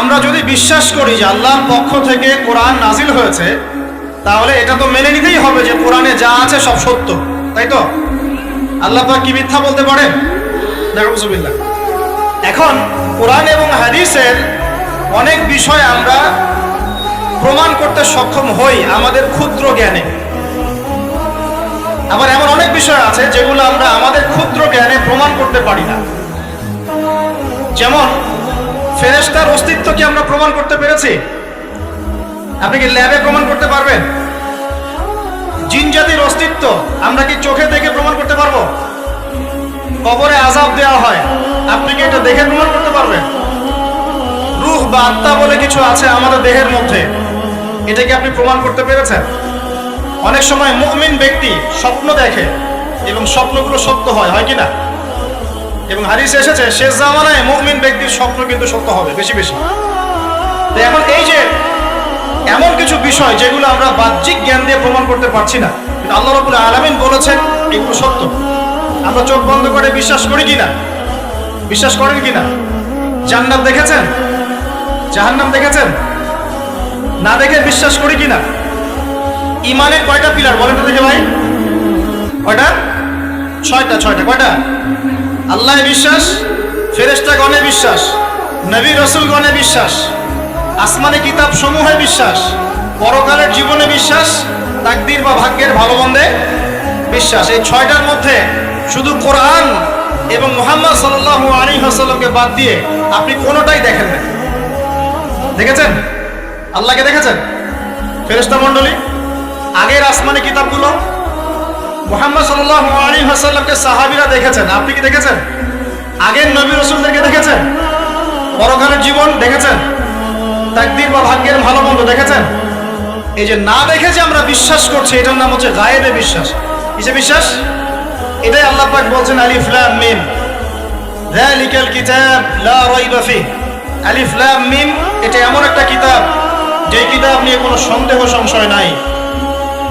আমরা যদি বিশ্বাস করি যে আল্লাহর পক্ষ থেকে কোরআন নাজিল হয়েছে, তাহলে এটা তো মেনে নিতেই হবে যে কোরআনে যা আছে সব সত্য, তাই তো? আল্লাহ কি মিথ্যা বলতে পারেন? এখন কোরআন এবং হাদিসের অনেক বিষয় আমরা প্রমাণ করতে সক্ষম হই আমাদের ক্ষুদ্র জ্ঞানে। আবার এমন অনেক বিষয় আছে যেগুলো আমরা আমাদের ক্ষুদ্র জ্ঞানে প্রমাণ করতে পারি না। যেমন ফেরেশতার অস্তিত্ব কি আমরা প্রমাণ করতে পেরেছি। আপনি কি ল্যাবে প্রমাণ করতে পারবেন? জিন জাতির অস্তিত্ব আমরা কি চোখে দেখে প্রমাণ করতে পারব? কবরে আজাব দেওয়া হয়, আপনি কি এটা দেখে প্রমাণ করতে পারবেন? রুহ বা আত্মা বলে কিছু আছে আমাদের দেহের মধ্যে। এটা কি আপনি প্রমাণ করতে পেরেছেন? অনেক সময় মুমিন ব্যক্তি স্বপ্ন দেখে এবং স্বপ্নগুলো সত্য হয় হয় কি না? এবং হাদিস এসেছে, শেষ জামানায় মুমিন ব্যক্তির স্বপ্ন কিন্তু সত্য হবে, বেশি বেশি। তো এখন এই যে এমন কিছু বিষয় যেগুলো আমরা বাহ্যিক জ্ঞান দিয়ে প্রমাণ করতে পারছি না, কিন্তু আল্লাহ রবুল আলমিন বলেছেন এগুলো সত্য। আমরা চোখ বন্ধ করে বিশ্বাস করি কিনা বিশ্বাস করেন কিনা জান্নাত দেখেছেন? জাহান্নাম দেখেছেন? না দেখে বিশ্বাস করি কিনা ইমানের কয়টা পিলার বলেন তো দেখে ভাই। কয়টা? ছয়টা ছয়টা, কয়টা? আল্লাহ বিশ্বাস ফেরেস্তা গণে বিশ্বাস, নবী রসুল গণে বিশ্বাস, আসমানি কিতাব সমূহে বিশ্বাস, পরকালের জীবনে বিশ্বাস, তাকদির বা ভাগ্যের ভালো মন্দে বিশ্বাস। এই ছয়টার মধ্যে শুধু কোরআন এবং মোহাম্মদ সাল্লাহ আলী হাসাল্লামকে বাদ দিয়ে আপনি কোনোটাই দেখেন না। দেখেছেন? আল্লাহকে দেখেছেন? ফেরেস্তা মণ্ডলী, আগের আসমানি কিতাবগুলো মোহাম্মদ সাল্লাহ আলী হাসাল্লামকে সাহাবিরা দেখেছেন। আপনি কি দেখেছেন? আগের নবী রসুলদেরকে দেখেছেন? পরকালের জীবন দেখেছেন? তাকদির বা ভাগ্যের ভালো মন্দ দেখেছেন? এই যে না দেখে যে আমরা বিশ্বাস করছি, এটার নাম হচ্ছে গায়েবে বিশ্বাস। কিসে বিশ্বাস? এটাই আল্লাহ পাক বলছেন, আলিফ, লাম, মিম। যালিকাল কিতাব লা রাইবা ফি আলিফ, লাম, মিম, এটা এমন একটা কিতাব যে কিতাব নিয়ে কোনো সন্দেহ, সংশয় নাই।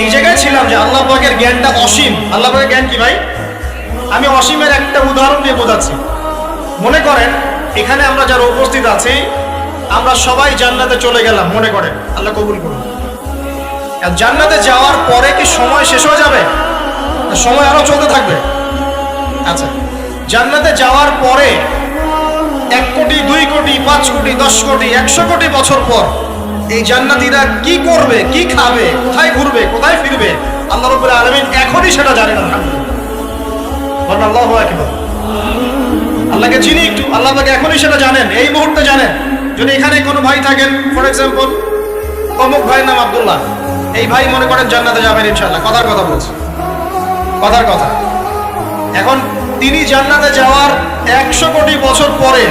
এই জায়গায় ছিলাম যে আল্লাহ পাকের জ্ঞানটা অসীম। আল্লাহ পাকের জ্ঞান কি ভাই? আমি অসীমের একটা উদাহরণ দিয়ে বোঝাচ্ছি। মনে করেন, এখানে আমরা যারা উপস্থিত আছি, আমরা সবাই জান্নাতে চলে গেলাম, মনে করেন। আল্লাহ কবুল করুন। জান্নাতে যাওয়ার পরে কি সময় শেষ হয়ে যাবে? সময় আরও চলতে থাকবে। আচ্ছা জান্নাতে যাওয়ার পরে এক কোটি, দুই কোটি, পাঁচ কোটি, দশ কোটি, একশো কোটি বছর পর এই জান্নাতীরা কি করবে, কি খাবে, কোথায় ঘুরবে, কোথায় ফিরবে, আল্লাহ রবুল্লাহ আলমিন এখনই সেটা জানেন একবার আল্লাহকে চিনি একটু, আল্লাহ তাকে এখনই সেটা জানেন, এই মুহূর্তে জানেন। যদি এখানে কোনো ভাই থাকেন ফর এক্সাম্পল অমুক ভাইয়ের নাম আব্দুল্লাহ, এই ভাই মনে করেন জান্নাতে যাবেন ইনশাল্লাহ কথার কথা বলছি। কথার কথা। এখন তিনি জান্নাতে যাওয়ার একশো কোটি বছর পরে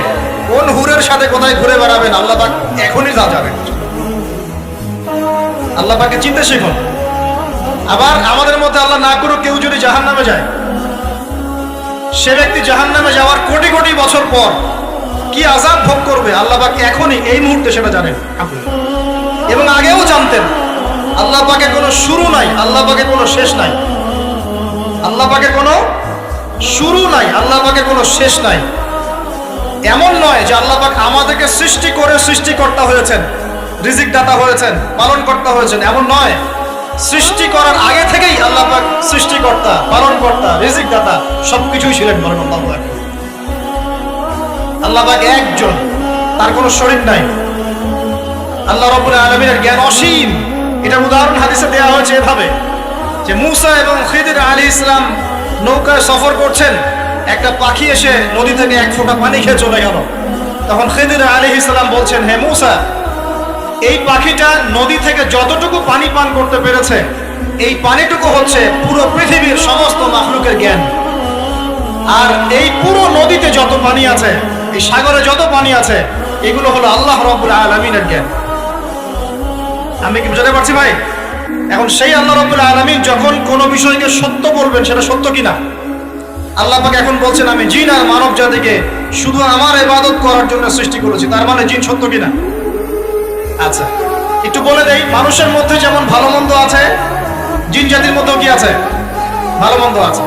কোন হুরের সাথে কোথায় ঘুরে বেড়াবেন, আল্লাহ পাক এখনই যা যাবেন আল্লাহ পাকে চিনতে শিখুন। আবার আমাদের মধ্যে আল্লাহ না করুক, কেউ যদি জাহান নামে যায়, সে ব্যক্তি জাহান নামে যাওয়ার কোটি কোটি বছর পর কি আজাব ভোগ করবে? আল্লাহ পাক এখনই এই মুহূর্তে সেটা জানেন। এবং আগেও জানতেন, আল্লাহ পাকে কোনো শুরু নাই, আল্লাহ পাকে কোনো শেষ নাই। আল্লাহ পাকে কোনো শুরু নাই, আল্লাহ পাকে কোনো শেষ নাই। এমন নয় যে আল্লাহ পাক আমাদেরকে সৃষ্টি করে সৃষ্টিকর্তা হয়েছেন। রিজিক দাতা হয়েছেন পালন কর্তা হয়েছেন, এমন নয়। সৃষ্টি করার আগে থেকেই আল্লাহ পাক সৃষ্টিকর্তা পালন কর্তা রিজিক দাতা সবকিছুই ছিলেন বলেন আল্লাহ আল্লাহ একজন, তার কোনো শরীর নাই। আল্লাহ রব্বুল আলমিনের জ্ঞান অসীম। এটার উদাহরণ হাদিসে দেওয়া হয়েছে এভাবে যে মুসা এবং খিদির আলী ইসলাম নৌকায় সফর করছেন, একটা পাখি এসে নদী থেকে এক ফোঁটা পানি খেয়ে চলে গেল। তখন খিদির আলী ইসলাম বলছেন, হে মুসা এই পাখিটা নদী থেকে যতটুকু পানি পান করতে পেরেছে, এই পানিটুকু হচ্ছে পুরো পৃথিবীর সমস্ত মাখলুকের জ্ঞান। আর এই পুরো নদীতে যত পানি আছে, এই সাগরে যত পানি আছে, এগুলো হলো আল্লাহ রব্বুল আলমিনের জ্ঞান। আমি কি বুঝাতে পারছি ভাই? এখন সেই আল্লাহ রব্বুল আলমিন যখন কোনো বিষয়কে সত্য বলবেন, সেটা সত্য কিনা? আল্লাহ পাক এখন বলছেন, আমি জিন আর মানব জাতিকে শুধু আমার ইবাদত করার জন্য সৃষ্টি করেছি, তার মানে জিন সত্য কিনা? আচ্ছা একটু বলে দেই, মানুষের মধ্যে যেমন ভালো মন্দ আছে, জিন জাতির মধ্যেও কি আছে? ভালো মন্দ আছে।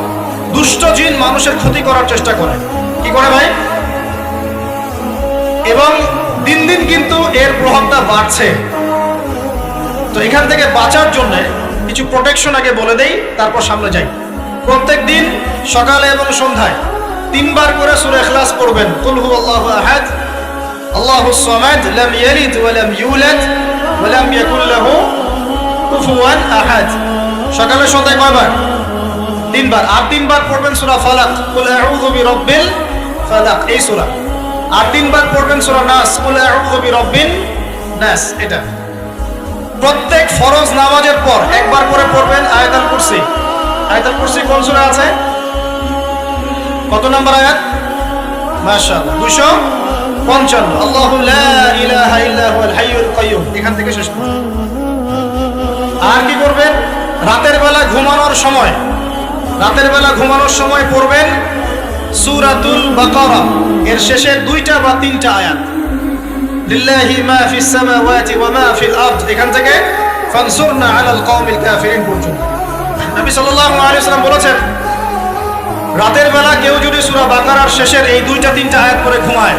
দুষ্ট জিন মানুষের ক্ষতি করার চেষ্টা করে। কি করে ভাই? এবং দিন দিন কিন্তু এর প্রভাবটা বাড়ছে। তো এখান থেকে বাঁচার জন্য কিছু প্রোটেকশন আগে বলে দেই, তারপর সামনে যাই। প্রত্যেক দিন সকালে এবং সন্ধ্যায় তিনবার করে সূরা ইখলাস পড়বেন। কুল হুয়াল্লাহু আহাদ। আল্লাহু সকালে সন্ধ্যায় কয়বার? তিনবার। আর তিনবার পড়বেন সূরা ফালাক। কুল এই সূরা। আর তিনবার পড়বেন সূরা নাস। নাস। এটা। প্রত্যেক ফরজ নামাজের পর একবার করে পড়বেন আয়াতুল কুরসি। আয়াতুল কুরসি কোন সূরা আছে? কত নাম্বার আয়াত? মাশাআল্লাহ। 255 কাইয়্যুম এখান থেকে শেষ আর কি করবেন? রাতের বেলা ঘুমানোর সময়। রাতের বেলা ঘুমানোর সময় পড়বেন সূরাতুল বাকারা। এর শেষে দুইটা বা তিনটা আয়াত। লিল্লাহি মা ফিস সামাওয়াতি ওয়া মা ফিল আরদ। এখান থেকে ফানসুরনা আলাল কওমিল কাফিরিন পর্যন্ত। নবী সাল্লাল্লাহু আলাইহি ওয়াসাল্লাম বলেছেন, রাতের বেলা কেউ যদি সূরা বাকারার শেষের এই দুইটা তিনটা আয়াত পড়ে ঘুমায়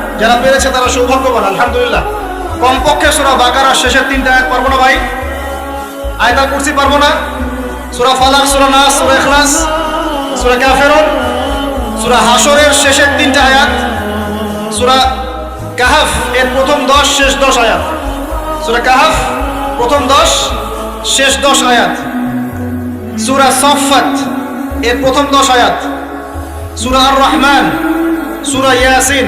যারা পেরেছে তারা সৌভাগ্যবান, আলহামদুলিল্লাহ। কমপক্ষে সুরা বাকারার শেষের তিনটা আয়াত পারব না ভাই? আয়তা কুরসি পারব না? সুরা ফালাক, সুরা নাস, সুরা ইখলাস, সুরা কাফেরুন, সুরা হাসরের শেষের তিনটা আয়াত, সুরা কাহাফ এর প্রথম দশ, শেষ দশ আয়াত। সুরা কাহাফ, প্রথম দশ, শেষ দশ আয়াত। সুরা সফাত এর প্রথম দশ আয়াত। সুরা আর রহমান সুরা ইয়াসিন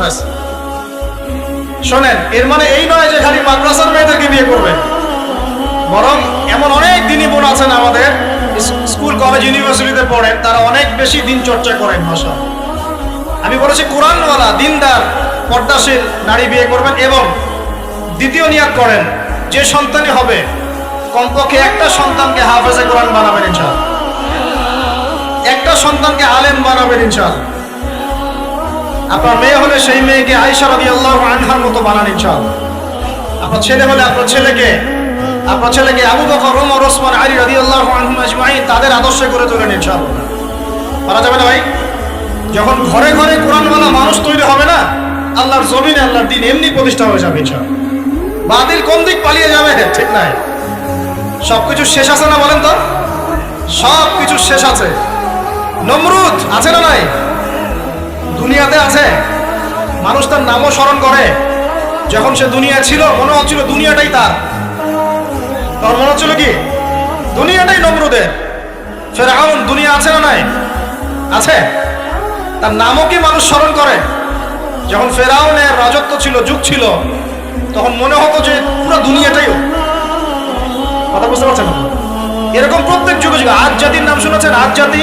ব্যাস শোনেন, এর মানে এই নয় যে খালি মাদ্রাসার মেয়েদেরকে বিয়ে করবে। বরং এমন অনেক দিনই বোন আছেন আমাদের স্কুল, কলেজ, ইউনিভার্সিটিতে পড়েন, তারা অনেক বেশি দিন চর্চা করেন ভাষা। আমি বলেছি কোরআনওয়ালা, দিনদার, পর্দাশীল, নারী বিয়ে করবেন এবং দ্বিতীয় নিয়াত করেন, যে সন্তানই হবে, কমপক্ষে একটা সন্তানকে হাফেজে কোরআন বানাবেন ইনশাআল্লাহ। একটা সন্তানকে আলেম বানাবেন ইনশাআল্লাহ। আপনার মেয়ে হলে সেই মেয়েকে আয়েশা রাদিয়াল্লাহু আনহার মতো বানান ইনশাআল্লাহ। আপনার ছেলে হলে আপনার ছেলেকে আপনার ছেলেকে আবু বকর ওমর ওসমান, আলী রাদিয়াল্লাহু আনহুম আজমাইন তাদের আদর্শে করে তোলেন ইনশাআল্লাহ। পারা যাবে না ভাই? যখন ঘরে ঘরে কোরআনওয়ালা মানুষ তৈরি হবে না, আল্লাহর জমিনে আল্লাহর দিন এমনি প্রতিষ্ঠা হয়ে যাবে ইনশাআল্লাহ। বাতিল কোন দিক পালিয়ে যাবে? ঠিক নাই। সবকিছু শেষ আছে না বলেন তো? সব কিছু শেষ আছে। নমরুদ আছে না নাই? দুনিয়াতে আছে। মানুষ তার নামও স্মরণ করে। যখন সে দুনিয়া ছিল, মনে হচ্ছিল দুনিয়াটাই তার। তখন মনে হচ্ছিল কি? দুনিয়াটাই নমরুদের ফেরাউন দুনিয়া আছে না নাই? আছে। তার নামও কি মানুষ স্মরণ করে? যখন ফেরাউনের রাজত্ব ছিল, যুগ ছিল, তখন মনে হতো যে পুরো দুনিয়াটাই কথা বুঝতে পারছেন? এরকম প্রত্যেক যুগে যুগে আজ জাতির নাম শুনেছেন? আজ জাতি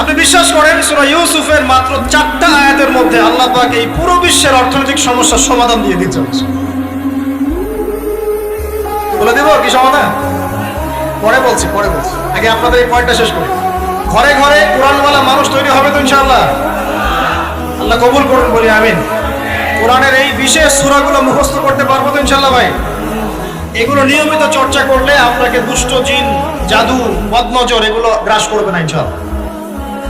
আপনি বিশ্বাস করেন, সুরা ইউসুফের মাত্র চারটা আয়াতের মধ্যে আল্লাহ পাক এই পুরো বিশ্বের অর্থনৈতিক সমস্যার সমাধান দিয়ে দিতে হচ্ছে বলে দেবো, কি সমাধান? পরে বলছি পরে বলছি। আগে আপনাদের এই পয়েন্টটা শেষ করি। ঘরে ঘরে কোরআনওয়ালা মানুষ তৈরি হবে তো ইনশাআল্লাহ। আল্লাহ কবুল করুন, বলি আমিন। কোরআনের এই বিশেষ সূরাগুলো মুখস্থ করতে পারব তো ইনশাআল্লাহ ভাই? এগুলো নিয়মিত চর্চা করলে আপনাকে দুষ্ট জিন, জাদু, বদনজর, এগুলো গ্রাস করবে না ইনশাআল্লাহ।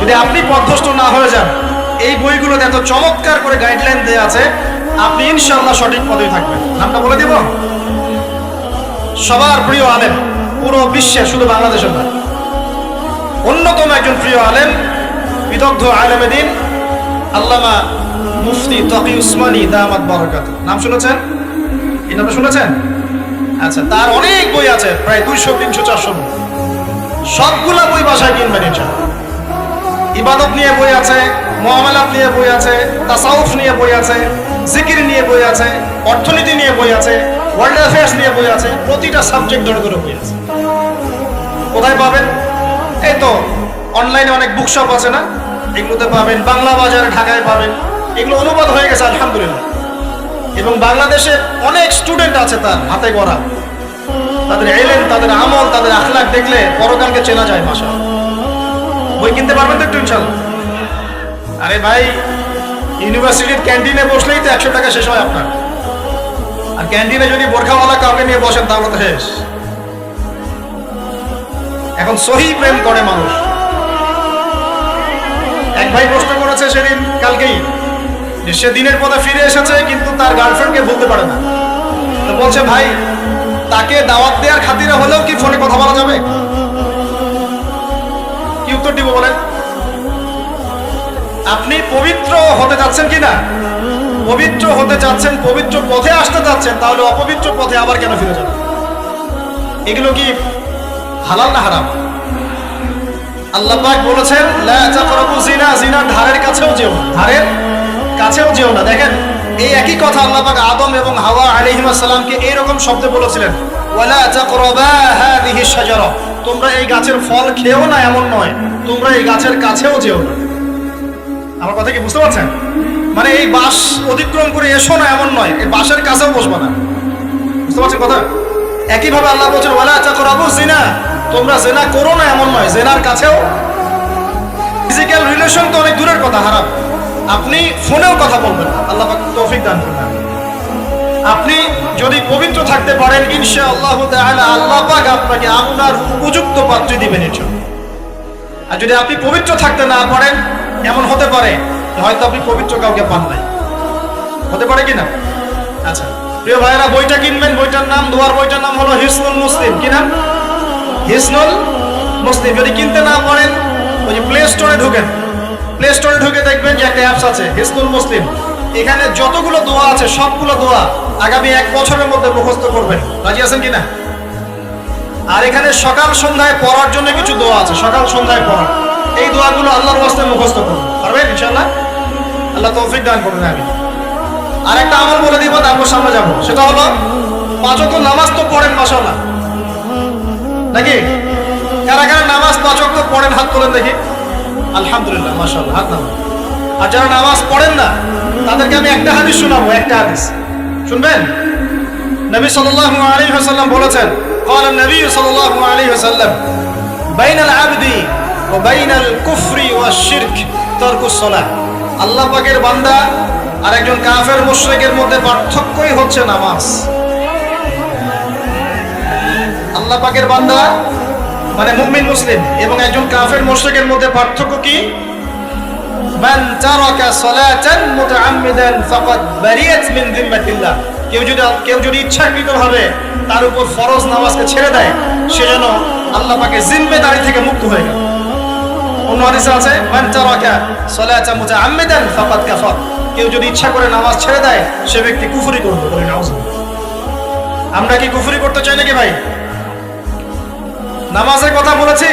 যদি আপনি পথভ্রষ্ট না হয়ে যান, এই বইগুলোতে এত চমৎকার করে গাইডলাইন দেওয়া আছে, আপনি ইনশাল্লাহ সঠিক পদে থাকবেন। নামটা বলে দিব? সবার প্রিয় আলেম, পুরো বিশ্বে শুধু বাংলাদেশের নয়। অন্যতম একজন প্রিয় আলেম, বিদগ্ধ আলেমে দিন আল্লামা মুফতি তকি উসমানী দামাত বরকাত। নাম শুনেছেন? এই নামটা শুনেছেন? আচ্ছা তার অনেক বই আছে, প্রায় দুইশো, তিনশো, চারশো বই। সবগুলা বই বাসায় কিনবেন ইনশাআল্লাহ। ইবাদত নিয়ে বই আছে, মুআমালাত নিয়ে বই আছে, তাসাউফ নিয়ে বই আছে, জিকির নিয়ে বই আছে, অর্থনীতি নিয়ে বই আছে ওয়ার্ল্ড অ্যাফেয়ার্স নিয়ে বই আছে, প্রতিটা সাবজেক্ট ধরে ধরে বই আছে। কোথায় পাবেন? এই তো অনলাইনে অনেক বুকশপ আছে না? এগুলোতে পাবেন, বাংলা বাজারে, ঢাকায় পাবেন। এগুলো অনুবাদ হয়ে গেছে, আলহামদুলিল্লাহ। এবং বাংলাদেশে অনেক স্টুডেন্ট আছে তার, হাতে গড়া। তাদের এলেন তাদের আমল, তাদের আখলাক দেখলে পরকালকে চেনা যায় মাসা বই কিনতে পারবেন তো একটু ইনশাল্লাহ? আরে ভাই, ইউনিভার্সিটির ক্যান্টিনে বসলেই তো একশো টাকা শেষ হয় আপনার। আর ক্যান্টিনে যদি বোরখাওয়ালা কাউকে নিয়ে বসেন, তাহলে তো শেষ। এখন সহি প্রেম করে মানুষ। এক ভাই প্রশ্ন করেছে সেদিন, কালকেই, যে সে দিনের পথে ফিরে এসেছে, কিন্তু তার গার্লফ্রেন্ডকে বলতে পারে না। তো বলছে, ভাই, তাকে দাওয়াত দেওয়ার খাতিরে হলেও কি ফোনে কথা বলা যাবে? উত্তর দিব বলেন। আপনি পবিত্র হতে যাচ্ছেন কি না পবিত্র হতে যাচ্ছেন, পবিত্র পথে আসতে যাচ্ছেন, তাহলে অপবিত্র পথে আবার কেন ফিরে যাবেন? এগুলো কি হালাল না হারাম? আল্লাহ পাক বলেছেন তাকরাবু জিনা ধারের কাছেও যেও ধারের কাছেও যেও না। দেখেন, এই একই কথা আল্লাহ পাক আদম এবং হাওয়া আলাইহিস সালামকে এই শব্দে বলেছিলেন, ওয়ালা হাদিহি শাজারা। তোমরা এই গাছের ফল খেও না, এমন নয়। তোমরা এই গাছের কাছেও যেও না। আমার কথা কি বুঝতে পারছেন? মানে এই বাস অতিক্রম করে এসো না, এমন নয়। এই বাসের কাছেও বসবো না। বুঝতে পারছেন কথা? একইভাবে আল্লাহ বলছেন, ওয়ালা চাকরাবু জিনা তোমরা জেনা করো না, এমন নয়। জেনার কাছেও ফিজিক্যাল রিলেশন তো অনেক দূরের কথা, হারাম। আপনি ফোনেও কথা বলবেন আল্লাহ তৌফিক দান করবেন আপনি যদি পবিত্র থাকতে পারেন ইনশা আল্লাহ আল্লাহ পাক আপনাকে আপনার উপযুক্ত পাত্রী দিবেন ইনশাআল্লাহ আর যদি আপনি পবিত্র থাকতে না পারেন, এমন হতে পারে, হয়তো আপনি পবিত্র কাউকে পান নাই। হতে পারে কি না? আচ্ছা প্রিয় ভাইয়েরা, বইটা কিনবেন, বইটার নাম, দোয়ার বইটার নাম হলো হিসনুল মুসলিম। কি নাম? হিসনুল মুসলিম। যদি কিনতে না পারেন, ওই যে প্লে স্টোরে ঢুকেন। প্লে স্টোরে ঢুকে দেখবেন যে একটা অ্যাপস আছে, হিসনুল মুসলিম। এখানে যতগুলো দোয়া আছে, সবগুলো দোয়া আগামী এক বছরের মধ্যে মুখস্থ করবেন। রাজি আছেন কিনা? আর এখানে সকাল সন্ধ্যায় পড়ার জন্য কিছু দোয়া আছে, সকাল সন্ধ্যায় পড়া। এই দোয়াগুলো আল্লাহর ওয়াস্তে মুখস্থ করুন। পারবেন ইনশাআল্লাহ? আল্লাহ তৌফিক দান করুন আমি আর একটা আমল বলে দিব, তারপর সামনে যাব। সেটা হলো পাঁচ ওয়াক্ত নামাজ তো পড়েন, মাশাআল্লাহ। নাকি? কারা কারা নামাজ পাঁচ তো পড়েন, হাত তোলেন দেখি। আলহামদুলিল্লাহ, মাশাআল্লাহ, হাত নামান আর যারা নামাজ পড়েন না, তাদেরকে আমি একটা হাদিস শোনাবো, একটা হাদিস। শুনবেন নবী সাল্লাল্লাহু আলাইহি ওয়াসাল্লাম বলেছেন قال النبي صلى الله عليه وسلم بين العبد وبين الكفر والشرك ترك الصلاة আল্লাহ পাকের বান্দা আর একজন কাফের মুশরিকের মধ্যে পার্থক্যই হচ্ছে নামাজ আল্লাহ পাকের বান্দা মানে মুমিন মুসলিম এবং একজন কাফের মুশরিকের মধ্যে পার্থক্য কি কেউ যদি কেউ যদি তার উপর ফরজ নামাজকে ছেড়ে দেয়, সে যেন আল্লাহ পাকে জিম্মেদারি থেকে মুক্ত হয়ে গেল অন্য আছে, মান তারাকা মুতাআম্মিদান ফাকাদ কাফার। কেউ যদি ইচ্ছা করে নামাজ ছেড়ে দেয়, সে ব্যক্তি কুফরি করবে বলে আমরা কি কুফরি করতে চাই নাকি ভাই? নামাজের কথা বলেছি?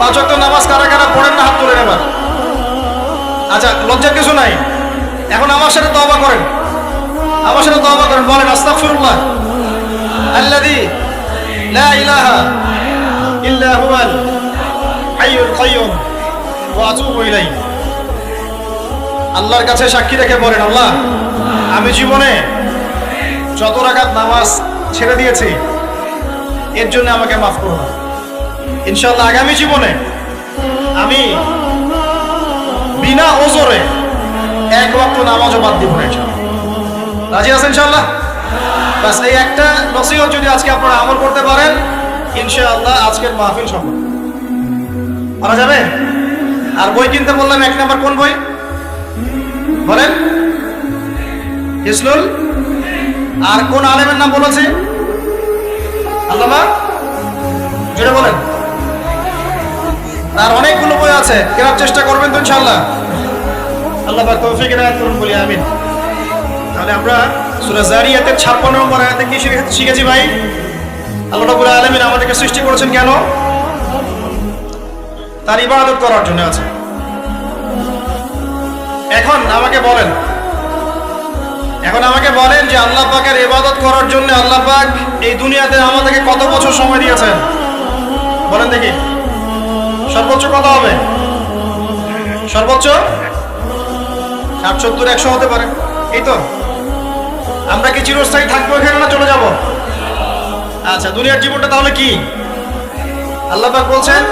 পাঁচ নামাজ কারা কারা পড়েন না হাত তুলে নেবার আচ্ছা লজ্জার কিছু নাই। এখন আমার সাথে তওবা করেন। আমার সাথে তওবা করেন, বলেন, আস্তাগফিরুল্লাহ। আল্লাযী লা ইলাহা ইল্লা হাইয়ুল কাইয়্যুম ওয়া আতুবু ইলাইহি। আল্লাহর কাছে সাক্ষী রেখে বলেন, আল্লাহ, আমি জীবনে যত রাকাত নামাজ ছেড়ে দিয়েছি, এর জন্য আমাকে মাফ করো না ইনশাআল্লাহ আগামী জীবনে আমি বিনা ওজরে এক ওয়াক্ত নামাজও বাদ দিব না। রাজি আছেন ইনশাআল্লাহ? বাস, এই একটা নসিহত যদি আজকে আপনারা আমল করতে পারেন, ইনশাআল্লাহ আজকের মাহফিল সফল। করা যাবে? আর বই কিনতে বললাম, এক নাম্বার কোন বই? বলেন। হিসনুল আর কোন আলেমের নাম বলেছে? আল্লামা? যেটা বলেন। আর অনেকগুলো বই আছে। কেনার চেষ্টা করবেন তো ইনশাআল্লাহ। আল্লাহ পাক তৌফিক এনায়েত করুন বলি আমিন। তাহলে আমরা সূরা জারিয়াতের 56 নম্বর আয়াতে কি শিখে- শিখেছি ভাই? আল্লাহ রাব্বুল আলামিন আমাদেরকে সৃষ্টি করেছেন কেন? তার ইবাদত করার জন্য আছে। এখন আমাকে বলেন। এখন আমাকে বলেন যে আল্লাহ পাকের ইবাদত করার জন্য আল্লাহ পাক এই দুনিয়াতে আমাদেরকে কত বছর সময় দিয়েছেন? বলেন দেখি। সর্বোচ্চ কত হবে সর্বোচ্চ ষাট সত্তর একশো হতে পারে এই তো আমরা কি চিরস্থায়ী থাকবো এখানে না চলে যাব আচ্ছা দুনিয়ার জীবনটা তাহলে কি আল্লাহ পাক বলছেন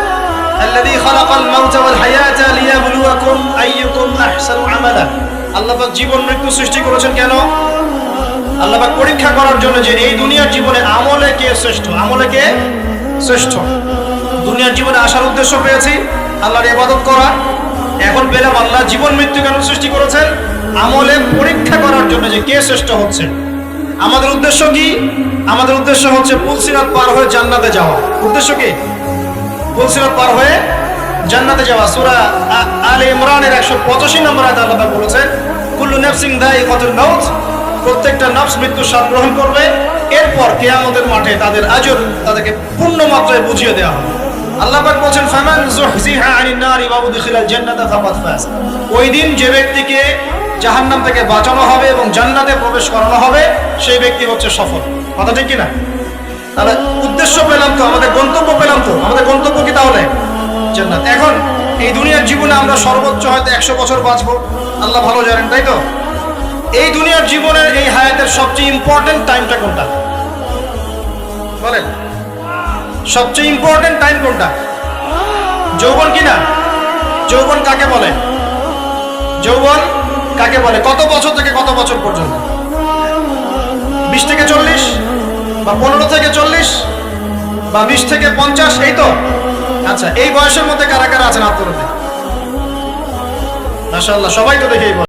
الذي خلق الموت والحياة ليبلوكم أيكم أحسن عملا আল্লাহ পাক জীবন মৃত্যু সৃষ্টি করেছেন কেন আল্লাহ পাক পরীক্ষা করার জন্য যে এই দুনিয়ার জীবনে আমলে কে শ্রেষ্ঠ আমলে কে শ্রেষ্ঠ দুনিয়ার জীবনে আসার উদ্দেশ্য পেয়েছি। আল্লাহর ইবাদত করা। এখন পেলাম আল্লাহ জীবন মৃত্যু কেন সৃষ্টি করেছেন। আমলে পরীক্ষা করার জন্য যে কে শ্রেষ্ঠ হচ্ছে। আমাদের উদ্দেশ্য কি? আমাদের উদ্দেশ্য হচ্ছে পুলসিরাত পার হয়ে জান্নাতে যাওয়া। উদ্দেশ্য কি? পুলসিরাত পার হয়ে জান্নাতে যাওয়া। সুরা আলে ইমরানের 185 নম্বর আয়াতে আল্লাহ বলেছেন, কুল্লু নাফসিন দায়িকাতুল মাউত। প্রত্যেকটা নফস মৃত্যু স্বাদ গ্রহণ করবে। এরপর কিয়ামতের মাঠে তাদের আজর তাদেরকে পূর্ণ মাত্রায় বুঝিয়ে দেওয়া হবে। আল্লাহ পাক বলেন ফামান যুহজিহা আনিন নারি ওয়া উদখিলাল জান্নাতা ওই দিন যে ব্যক্তিকে জাহান্নাম বাঁচানো হবে এবং প্রবেশ করানো হবে, সেই ব্যক্তি হচ্ছে সফল। কথা ঠিক কি না তাহলে উদ্দেশ্য পেলাম তো, আমাদের গন্তব্য পেলাম তো। আমাদের গন্তব্য কি তাহলে? এখন এই দুনিয়ার জীবনে আমরা সর্বোচ্চ হয়তো একশো বছর বাঁচবো। আল্লাহ ভালো জানেন, তাই তো? এই দুনিয়ার জীবনের এই হায়াতের সবচেয়ে ইম্পর্টেন্ট টাইমটা কোনটা? বলেন। সবচেয়ে ইম্পর্টেন্ট টাইম কোনটা? যৌবন কি না যৌবন কাকে বলে? যৌবন কাকে বলে? কত বছর থেকে কত বছর পর্যন্ত? বিশ থেকে চল্লিশ? বা পনেরো থেকে চল্লিশ? বা বিশ থেকে পঞ্চাশ? এই তো? আচ্ছা এই বয়সের মধ্যে কারা কারা আছেন আত্মরতে মাশাআল্লাহ, সবাই তো বলে।